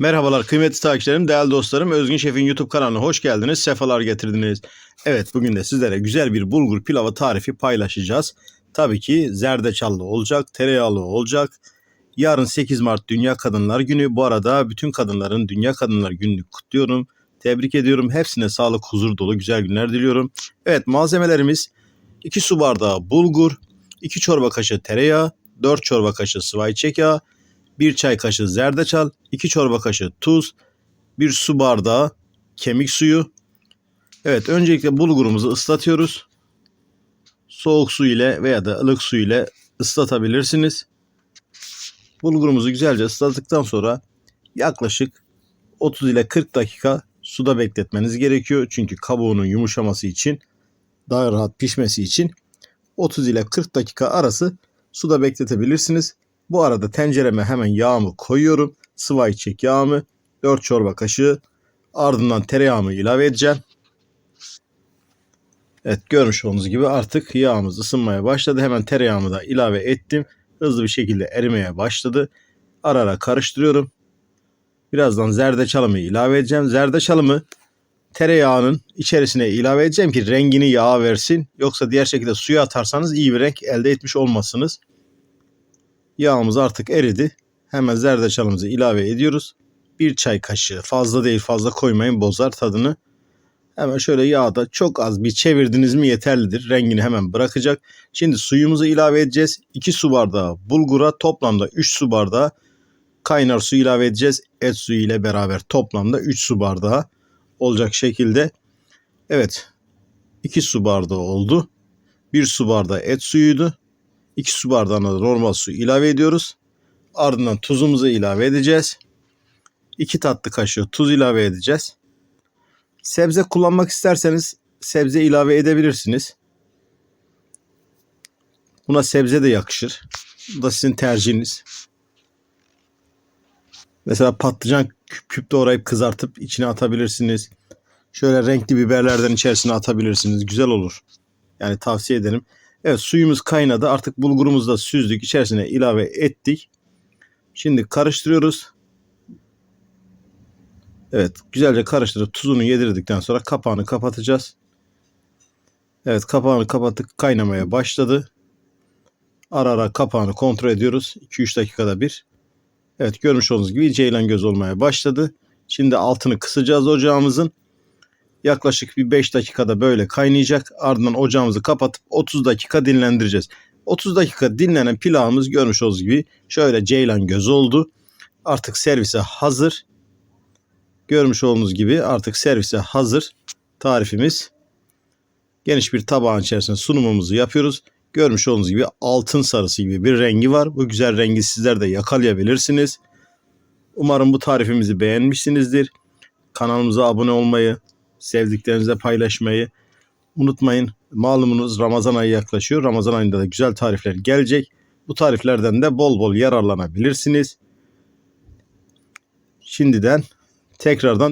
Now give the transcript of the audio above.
Merhabalar kıymetli takipçilerim, değerli dostlarım. Özgün Şef'in YouTube kanalına hoş geldiniz, sefalar getirdiniz. Evet bugün de sizlere güzel bir bulgur pilavı tarifi paylaşacağız. Tabii ki zerdeçallı olacak, tereyağlı olacak. Yarın 8 Mart Dünya Kadınlar Günü. Bu arada bütün kadınların Dünya Kadınlar Günü'nü kutluyorum. Tebrik ediyorum. Hepsine sağlık, huzur dolu güzel günler diliyorum. Evet malzemelerimiz 2 su bardağı bulgur, 2 çorba kaşığı tereyağı, 4 çorba kaşığı sıvı ayçiçek yağı, 1 çay kaşığı zerdeçal, 2 çorba kaşığı tuz, 1 su bardağı kemik suyu. Evet öncelikle bulgurumuzu ıslatıyoruz. Soğuk su ile veya da ılık su ile ıslatabilirsiniz. Bulgurumuzu güzelce ıslattıktan sonra yaklaşık 30 ile 40 dakika suda bekletmeniz gerekiyor. Çünkü kabuğunun yumuşaması için daha rahat pişmesi için 30 ile 40 dakika arası suda bekletebilirsiniz. Bu arada tencereme hemen yağımı koyuyorum. Sıvı ayçiçek yağımı 4 çorba kaşığı ardından tereyağımı ilave edeceğim. Evet görmüş olduğunuz gibi artık yağımız ısınmaya başladı. Hemen tereyağımı da ilave ettim. Hızlı bir şekilde erimeye başladı. Ara ara karıştırıyorum. Birazdan zerdeçalımı ilave edeceğim. Zerdeçalımı tereyağının içerisine ilave edeceğim ki rengini yağa versin. Yoksa diğer şekilde suya atarsanız iyi bir renk elde etmiş olmazsınız. Yağımız artık eridi. Hemen zerdeçalımızı ilave ediyoruz. Bir çay kaşığı fazla değil fazla koymayın bozar tadını. Hemen şöyle yağda çok az bir çevirdiniz mi yeterlidir. Rengini hemen bırakacak. Şimdi suyumuzu ilave edeceğiz. 2 su bardağı bulgura toplamda 3 su bardağı kaynar su ilave edeceğiz. Et suyu ile beraber toplamda 3 su bardağı olacak şekilde. Evet 2 su bardağı oldu. 1 su bardağı et suyuydu. 2 su bardağına da normal su ilave ediyoruz. Ardından tuzumuzu ilave edeceğiz. 2 tatlı kaşığı tuz ilave edeceğiz. Sebze kullanmak isterseniz sebze ilave edebilirsiniz. Buna sebze de yakışır. Bu da sizin tercihiniz. Mesela patlıcan küp küp doğrayıp kızartıp içine atabilirsiniz. Şöyle renkli biberlerden içerisine atabilirsiniz. Güzel olur. Yani tavsiye ederim. Evet suyumuz kaynadı. Artık bulgurumuzu da süzdük. İçerisine ilave ettik. Şimdi karıştırıyoruz. Evet güzelce karıştırıp tuzunu yedirdikten sonra kapağını kapatacağız. Evet kapağını kapattık kaynamaya başladı. Ara ara kapağını kontrol ediyoruz. 2-3 dakikada bir. Evet görmüş olduğunuz gibi ceylan göz olmaya başladı. Şimdi altını kısacağız ocağımızın. Yaklaşık bir 5 dakikada böyle kaynayacak. Ardından ocağımızı kapatıp 30 dakika dinlendireceğiz. 30 dakika dinlenen pilavımız görmüş olduğunuz gibi şöyle ceylan göz oldu. Artık servise hazır. Görmüş olduğunuz gibi artık servise hazır tarifimiz. Geniş bir tabağın içerisine sunumumuzu yapıyoruz. Görmüş olduğunuz gibi altın sarısı gibi bir rengi var. Bu güzel rengi sizler de yakalayabilirsiniz. Umarım bu tarifimizi beğenmişsinizdir. Kanalımıza abone olmayı, sevdiklerinizle paylaşmayı unutmayın. Malumunuz Ramazan ayı yaklaşıyor. Ramazan ayında da güzel tarifler gelecek. Bu tariflerden de bol bol yararlanabilirsiniz. Şimdiden tekrardan